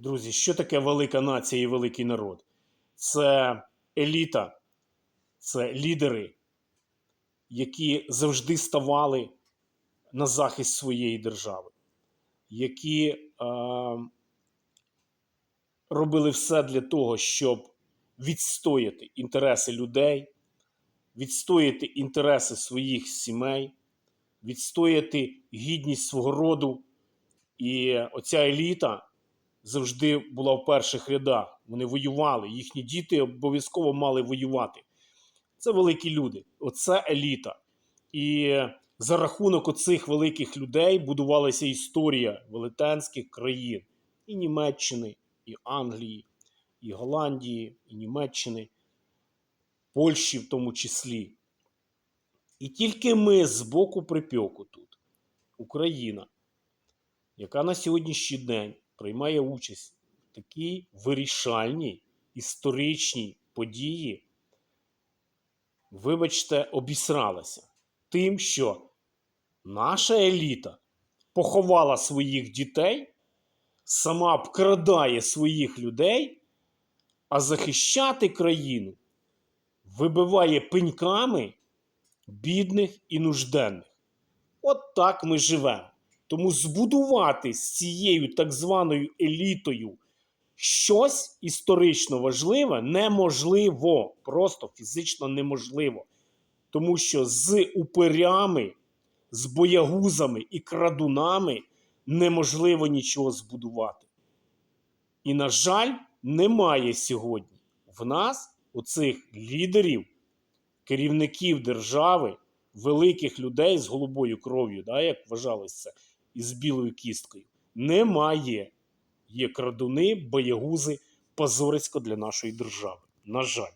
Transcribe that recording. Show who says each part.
Speaker 1: Друзі, що таке велика нація і великий народ? Це еліта, це лідери, які завжди ставали на захист своєї держави, які е, робили все для того, щоб відстояти інтереси людей, відстояти інтереси своїх сімей, відстояти гідність свого роду. І оця еліта завжди була в перших рядах. Вони воювали, їхні діти обов'язково мали воювати. Це великі люди, оце еліта. І за рахунок оцих великих людей будувалася історія велетенських країн і Німеччини, і Англії, і Голландії, і Німеччини, Польщі в тому числі. І тільки ми з боку припеку тут, Україна, яка на сьогоднішній день приймає участь в такій вирішальній історичній події, вибачте, обісралася тим, що наша еліта поховала своїх дітей, сама обкрадає своїх людей, а захищати країну вибиває пеньками бідних і нужденних. От так ми живемо. Тому збудувати з цією так званою елітою щось історично важливе неможливо, просто фізично неможливо. Тому що з упирями, з боягузами і крадунами неможливо нічого збудувати. І, на жаль, немає сьогодні в нас оцих лідерів, керівників держави, великих людей з голубою кров'ю, да, як вважалось це, і з білою кісткою. Немає. Є крадуни, боягузи, позорисько для нашої держави. На жаль.